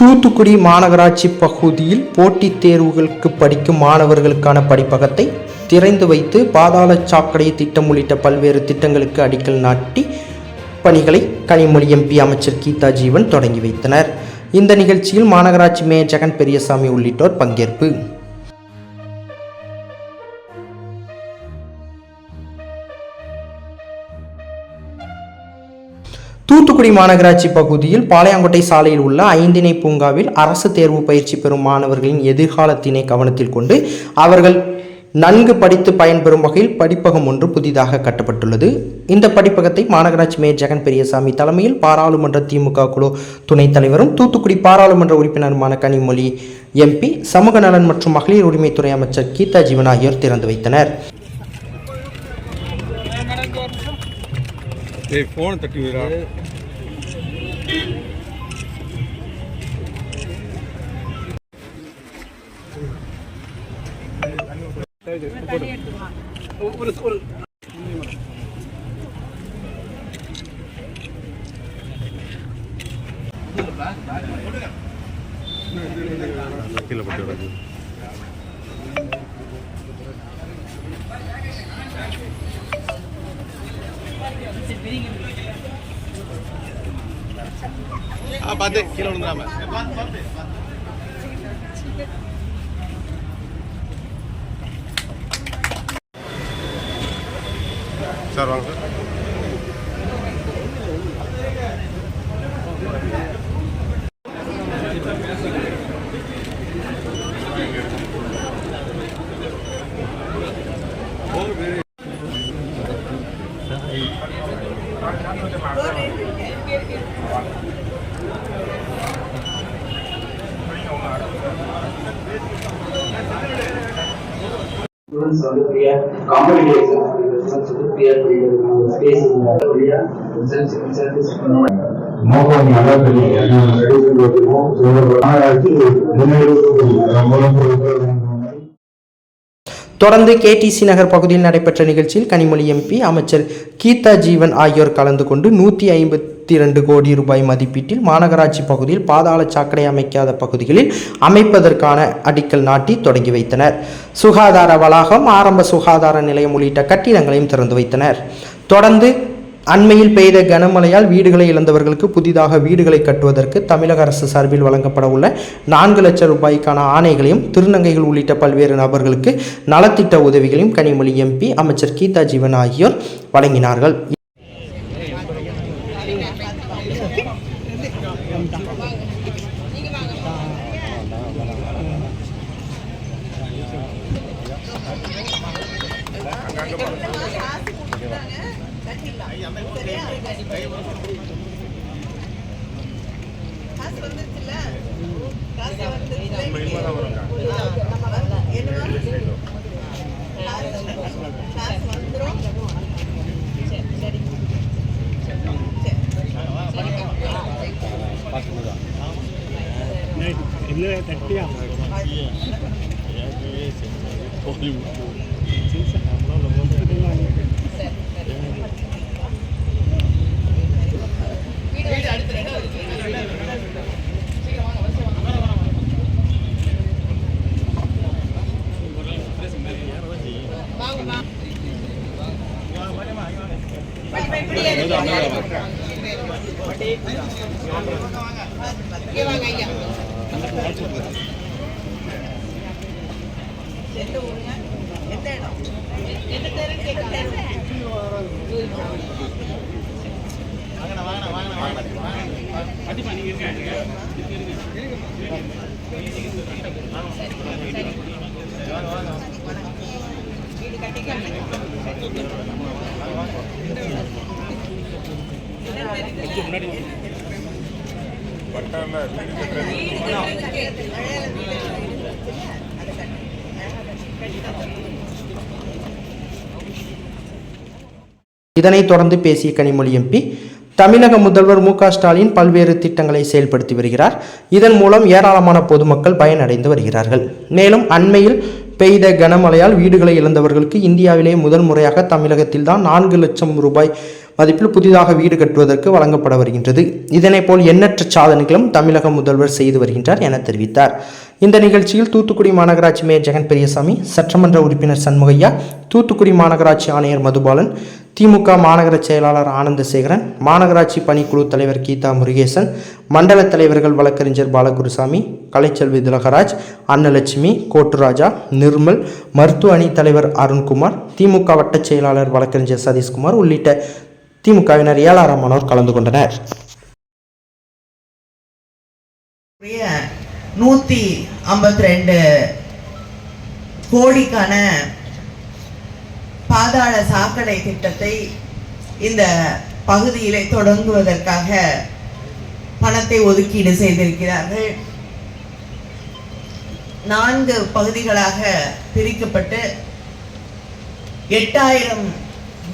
தூத்துக்குடி மாநகராட்சி பகுதியில் போட்டித் தேர்வுகளுக்கு படிக்கும் மாணவர்களுக்கான படிப்பகத்தை திறந்து வைத்து பாதாள சாக்கடை திட்டம் உள்ளிட்ட பல்வேறு திட்டங்களுக்கு அடிக்கல் நாட்டி பணிகளை கனிமொழி எம்பி அமைச்சர் கீதா ஜீவன் தொடங்கி வைத்தனர். இந்த நிகழ்ச்சியில் மாநகராட்சி மேயர் ஜெகன் பெரியசாமி உள்ளிட்டோர் பங்கேற்பு. தூத்துக்குடி மாநகராட்சி பகுதியில் பாளையங்கோட்டை சாலையில் உள்ள ஐந்திணை பூங்காவில் அரசு தேர்வு பயிற்சி பெறும் மாணவர்களின் எதிர்காலத்தினை கவனத்தில் கொண்டு அவர்கள் நன்கு படித்து பயன்பெறும் வகையில் படிப்பகம் ஒன்று புதிதாக கட்டப்பட்டுள்ளது. இந்த படிப்பகத்தை மாநகராட்சி மேயர் ஜெகன் பெரியசாமி தலைமையில் பாராளுமன்ற திமுக குழு துணைத் தலைவரும் தூத்துக்குடி பாராளுமன்ற உறுப்பினருமான கனிமொழி எம்பி சமூக நலன் மற்றும் மகளிர் உரிமைத்துறை அமைச்சர் கீதா ஜீவன் ஆகியோர் திறந்து வைத்தனர். ஏய் ஃபோன் தட்டி விடுறா கீழே போட்டு விடாது பார்த்து கீழே விழுந்துடாம சார் வாங்க சார் ஸ்டூடெண்ட்ஸ் வந்து ஃப்ரீயா காம்படிட்டிவ் எக்ஸாம்ஸ் வந்து ஃப்ரீயா படிக்கிறதுக்கான ஒரு ஸ்பேஸ் ஃப்ரீயா பண்ணுவாங்க மோகம் நல்லா தெரியும் தொடர்ந்து கேடிசி நகர் பகுதியில் நடைபெற்ற நிகழ்ச்சியில் கனிமொழி எம்பி அமைச்சர் கீதா ஜீவன் ஆகியோர் கலந்து கொண்டு நூற்றி ஐம்பத்தி ரெண்டு கோடி ரூபாய் மதிப்பீட்டில் மாநகராட்சி பகுதியில் பாதாள சாக்கடை அமைக்காத பகுதிகளில் அமைப்பதற்கான அடிக்கல் நாட்டி தொடங்கி வைத்தனர். சுகாதார வளாகம் ஆரம்ப சுகாதார நிலையம் உள்ளிட்ட கட்டிடங்களையும் திறந்து வைத்தனர். தொடர்ந்து அண்மையில் பெய்த கனமழையால் வீடுகளை இழந்தவர்களுக்கு புதிதாக வீடுகளை கட்டுவதற்கு தமிழக அரசு சார்பில் வழங்கப்பட உள்ள நான்கு லட்சம் ரூபாய்க்கான ஆணைகளையும் திருநங்கைகள் உள்ளிட்ட பல்வேறு நபர்களுக்கு நலத்திட்ட உதவிகளையும் கனிமொழி எம்பி அமைச்சர் கீதா ஜீவன் ஆகியோர் வழங்கினார்கள். இல்லை காசு வந்துருச்சுல்ல காசு வந்துருச்சுல்ல ஆ, நம்ம வரல. என்னவா? கேட்குறேன் வீடு இதனைத் தொடர்ந்து பேசிய கனிமொழி எம்பி தமிழக முதல்வர் மு க ஸ்டாலின் பல்வேறு திட்டங்களை செயல்படுத்தி வருகிறார். இதன் மூலம் ஏராளமான பொதுமக்கள் பயனடைந்து வருகிறார்கள். மேலும் அண்மையில் பெய்த கனமழையால் வீடுகளை இழந்தவர்களுக்கு இந்தியாவிலே முதல் முறையாக தமிழகத்தில்தான் நான்கு லட்சம் ரூபாய் மதிப்பில் புதிதாக வீடு கட்டுவதற்கு வழங்கப்பட வருகின்றது. இதனைப்போல் எண்ணற்ற சாதனைகளும் தமிழக முதல்வர் செய்து வருகின்றார் என தெரிவித்தார். இந்த நிகழ்ச்சியில் தூத்துக்குடி மாநகராட்சி மேயர் ஜெகன் பெரியசாமி சட்டமன்ற உறுப்பினர் சண்முகையா தூத்துக்குடி மாநகராட்சி ஆணையர் மதுபாலன் திமுக மாநகர செயலாளர் ஆனந்தசேகரன் மாநகராட்சி பணிக்குழு தலைவர் கீதா முருகேசன் மண்டல தலைவர்கள் வழக்கறிஞர் பாலகுருசாமி கலைச்செல்வி திலகராஜ் அன்னலட்சுமி கோட்டுராஜா நிர்மல் மருத்துவ அணி தலைவர் அருண்குமார் திமுக வட்டச் செயலாளர் வழக்கறிஞர் சதீஷ்குமார் உள்ளிட்ட திமுகவினர் ஏழாயிரமானோர் கலந்து கொண்டனர். உடைய நூத்தி ஐம்பத்தி ரெண்டு கோடிக்கான பாதாள சாக்கடை திட்டத்தை இந்த பகுதியிலே தொடங்குவதற்காக பணத்தை ஒதுக்கீடு செய்திருக்கிறார்கள். நான்கு பகுதிகளாக பிரிக்கப்பட்டு எட்டாயிரம்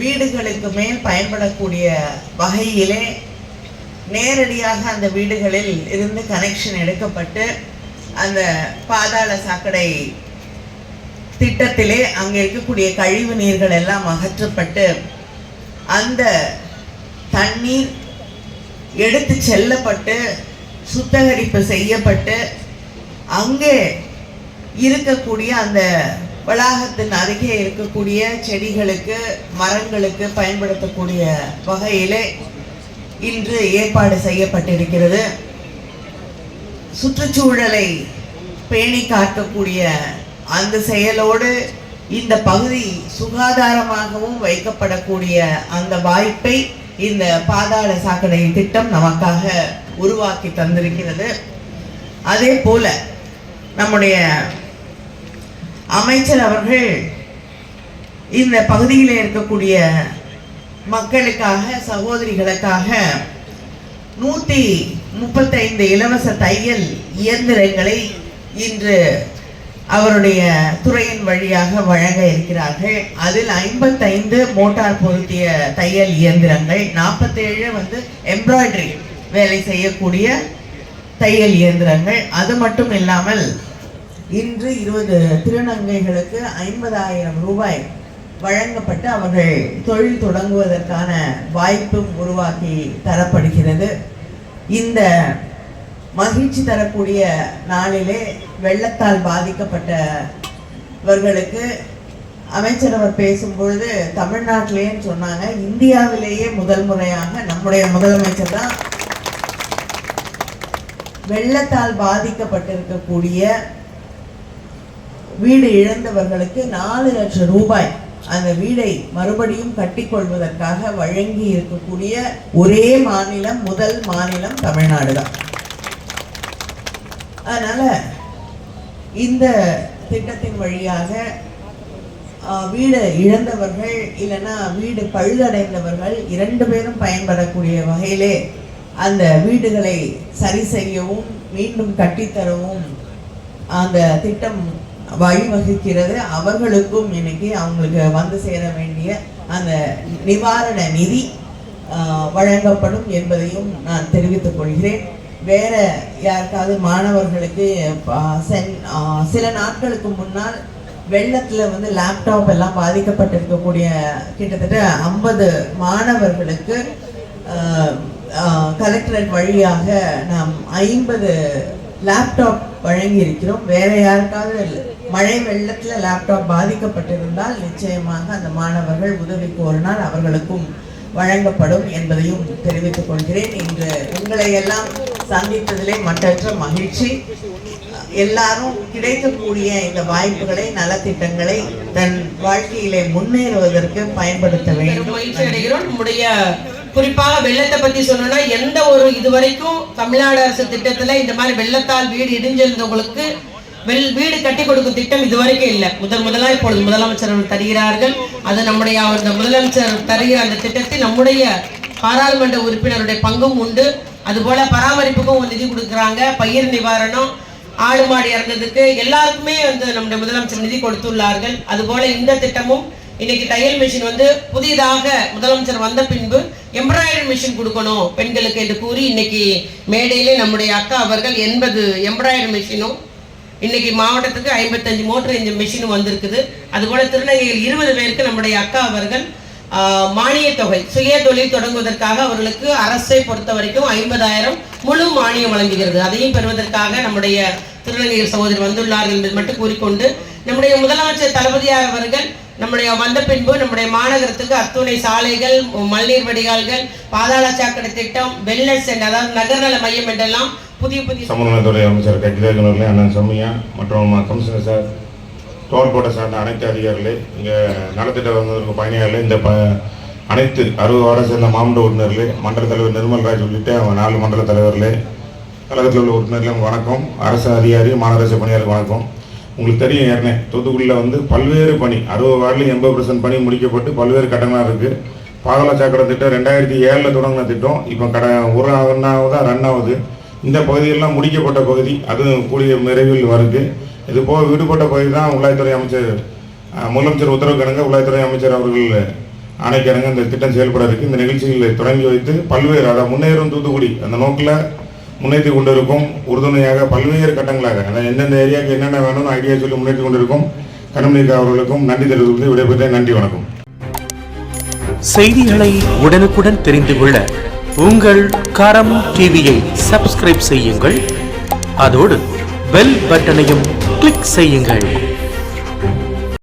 வீடுகளுக்கு மேல் பயன்படக்கூடிய வகையிலே நேரடியாக அந்த வீடுகளில் இருந்து கனெக்ஷன் எடுக்கப்பட்டு அந்த பாதாள சாக்கடை திட்டத்திலே அங்கே இருக்கக்கூடிய கழிவு நீர்கள் எல்லாம் அகற்றப்பட்டு அந்த தண்ணீர் எடுத்து செல்லப்பட்டு சுத்தகரிப்பு செய்யப்பட்டு அங்கே இருக்கக்கூடிய அந்த வளாகத்தின் அருகே இருக்கக்கூடிய செடிகளுக்கு மரங்களுக்கு பயன்படுத்தக்கூடிய வகையிலே இன்று ஏற்பாடு செய்யப்பட்டிருக்கிறது. சுற்றுச்சூழலை பேணி காக்கக்கூடிய அந்த செயலோடு இந்த பகுதி சுகாதாரமாகவும் வைக்கப்படக்கூடிய அந்த வாய்ப்பை இந்த பாதாள சாக்கடை திட்டம் நமக்காக உருவாக்கி தந்திருக்கிறது. அதே போல நம்முடைய அமைச்சர் அவர்கள் இந்த பகுதியில் இருக்கக்கூடிய மக்களுக்காக சகோதரிகளுக்காக நூற்றி முப்பத்தைந்து இலவச தையல் இயந்திரங்களை இன்று அவருடைய துறையின் வழியாக வழங்க இருக்கிறார்கள். அதில் ஐம்பத்தைந்து மோட்டார் பொருத்திய தையல் இயந்திரங்கள் நாற்பத்தேழு வந்து எம்ப்ராய்டரி வேலை செய்யக்கூடிய தையல் இயந்திரங்கள். அது மட்டும் இல்லாமல் இன்று இருபது திருநங்கைகளுக்கு ஐம்பதாயிரம் ரூபாய் வழங்கப்பட்டு அவர்கள் தொழில் தொடங்குவதற்கான வாய்ப்பும் உருவாக்கி தரப்படுகிறது. இந்த மகிழ்ச்சி தரக்கூடிய நாளிலே வெள்ளத்தால் பாதிக்கப்பட்டவர்களுக்கு அமைச்சர் அவர் பேசும்பொழுது தமிழ்நாட்டிலேன்னு சொன்னாங்க. இந்தியாவிலேயே முதல் முறையாக நம்முடைய முதலமைச்சர் தான் வெள்ளத்தால் பாதிக்கப்பட்டிருக்கக்கூடிய வீடு இழந்தவர்களுக்கு நாலு லட்சம் ரூபாய் அந்த வீடை மறுபடியும் கட்டிக்கொள்வதற்காக வழங்கி இருக்கக்கூடிய ஒரே மாநிலம் முதல் மாநிலம் தமிழ்நாடு தான். அதனால இந்த திட்டத்தின் வழியாக வீடு இழந்தவர்கள் இல்லைன்னா வீடு பழுதடைந்தவர்கள் இரண்டு பேரும் பயன்படக்கூடிய வகையிலே அந்த வீடுகளை சரி செய்யவும் மீண்டும் கட்டித்தரவும் அந்த திட்டம் வழிவகுக்கிறது. அவர்களுக்கும் இன்னைக்கு அவங்களுக்கு வந்து சேர வேண்டிய அந்த நிவாரண நிதி வழங்கப்படும் என்பதையும் நான் தெரிவித்துக் கொள்கிறேன். வேற யாருக்காவது மாணவர்களுக்கு சென்- சில நாட்களுக்கு முன்னால் வெள்ளத்துல வந்து லேப்டாப் எல்லாம் பாதிக்கப்பட்டிருக்கக்கூடிய கிட்டத்தட்ட ஐம்பது மாணவர்களுக்கு கலெக்டரேட் வழியாக நாம் ஐம்பது லேப்டாப் வழங்கி இருக்கிறோம் வேற யாருக்காவது மழை வெள்ளத்துல லேப்டாப் பாதிக்கப்பட்டிருந்தால் நிச்சயமாக அந்த மாணவர்கள் உதவி கோரினால் அவர்களுக்கும் வழங்கப்படும் என்பதையும் தெரிவித்துக் கொள்கிறேன். இன்று உங்களை எல்லாம் சந்தித்ததிலே மற்றற்ற மகிழ்ச்சி. எல்லாரும் கிடைக்கக்கூடிய இந்த வாய்ப்புகளை நலத்திட்டங்களை தன் வாழ்க்கையிலே முன்னேறுவதற்கு பயன்படுத்த வேண்டும். மகிழ்ச்சி அடைகிறோம். நம்முடைய குறிப்பாக வெள்ளத்தை பத்தி சொல்லணும்னா எந்த ஒரு இதுவரைக்கும் தமிழ்நாடு அரசு திட்டத்துல இந்த மாதிரி வெள்ளத்தால் வீடு இடிஞ்சிருந்தவங்களுக்கு வெள் வீடு கட்டி கொடுக்கும் திட்டம் இதுவரைக்கும் இல்லை. முதல் முதலா இப்பொழுது முதலமைச்சர் அவர்கள் தருகிறார்கள். அது நம்முடைய அவர் முதலமைச்சர் தருகிற அந்த திட்டத்தில் நம்முடைய பாராளுமன்ற உறுப்பினருடைய பங்கும் உண்டு. அதுபோல பராமரிப்புக்கும் ஒரு நிதி கொடுக்குறாங்க. பயிர் நிவாரணம் ஆடு மாடு இறந்ததுக்கு எல்லாருக்குமே வந்து நம்முடைய முதலமைச்சர் நிதி கொடுத்துள்ளார்கள். அதுபோல இந்த திட்டமும் இன்னைக்கு தையல் மிஷின் வந்து புதிதாக முதலமைச்சர் வந்த பின்பு எம்ப்ராய்டரி மிஷின் கொடுக்கணும் பெண்களுக்கு என்று கூறி இன்னைக்கு மேடையிலே நம்முடைய அக்கா அவர்கள் எண்பது எம்ப்ராய்டரி மிஷினும் இன்னைக்கு மாவட்டத்துக்கு ஐம்பத்தஞ்சு மோட்டர் இன்ஜின் மிஷினும் வந்திருக்குது. அதுபோல திருநங்கையில் இருபது பேருக்கு நம்முடைய அக்கா அவர்கள் மானிய தொகை சுய தொழில் தொடங்குவதற்காக அவர்களுக்கு அரசை பொறுத்த வரைக்கும் ஐம்பதாயிரம் முழு மானியம் வழங்குகிறது. அதையும் பெறுவதற்காக நம்முடைய திருநங்கை சகோதரி வந்துள்ளார்கள் என்பது மட்டும் கூறிக்கொண்டு நம்முடைய முதலமைச்சர் தளபதியார் அவர்கள் நம்முடைய வந்த பின்பு நம்முடைய மாநகரத்துக்கு அத்துணை சாலைகள் மழைநீர் வடிகால்கள் பாதாள சாக்கடை திட்டம் வெல்னஸ் அதாவது நகர்நல மையம் என்றெல்லாம் புதிய புதிய சமூகநலத்துறை அமைச்சர் கஜிதேஜ் அண்ணன் சம்மியா மற்றும் கமிஷனர் சார் டோல் போட்ட சார்ந்த அனைத்து அதிகாரிகளே இங்கே நலத்திட்ட வந்ததற்கு பயணியாளர்களே இந்த ப அனைத்து அறுபது வாரம் சேர்ந்த மாவட்ட உறுப்பினர்களே மண்டல தலைவர் நிர்மல்ராஜ் உள்ளிட்ட நாலு மண்டல தலைவர்களே கழகத்தில் உள்ள உறுப்பினர்களும் வணக்கம். அரசு அதிகாரி மாநகராட்சி பணியாளர் வணக்கம். உங்களுக்கு தெரியும் ஏற்கனவே தூத்துக்குடியில் வந்து பல்வேறு பணி அறுபது வார்டில் எண்பது பர்சன்ட் பணி முடிக்கப்பட்டு பல்வேறு கட்டணம் இருக்குது பாதாள சாக்கடை திட்டம் ரெண்டாயிரத்தி ஏழில் தொடங்கின திட்டம் இப்போ கட ஒரு ஒன்றாவது ரன் ஆகுது இந்த பகுதியெல்லாம் முடிக்கப்பட்ட பகுதி அதுவும் கூடிய விரைவில் வருது. இது போக விடுபட்ட பகுதி தான் உள்ளாய்த்துறை அமைச்சர் முதலமைச்சர் உத்தரவு கிடங்க உள்ளாய்த்துறை அமைச்சர் அவர்கள் ஆணைக்கிணங்க இந்த திட்டம் செயல்பட இருக்கு. இந்த நிகழ்ச்சிகளை தொடங்கி வைத்து பல்வேறு அதாவது முன்னேறும் தூத்துக்குடி அந்த நோக்கில் முன்னேற்றி கொண்டிருக்கும். உறுதுணையாக பல்வேறு கட்டங்களாக அதாவது எந்தெந்த ஏரியாவுக்கு என்னென்ன வேணும்னு ஐடியா சொல்லி முன்னேற்றி கொண்டிருக்கும். கனமணிக்கா அவர்களுக்கும் நன்றி தெரிவித்து விடைபெற்றேன். நன்றி வணக்கம். செய்திகளை உடனுக்குடன் தெரிந்து கொள்ள உங்கள் கரம் டிவியை சப்ஸ்கிரைப் செய்யுங்கள். அதோடு பெல் பட்டனையும் கிளிக் செய்யுங்கள்.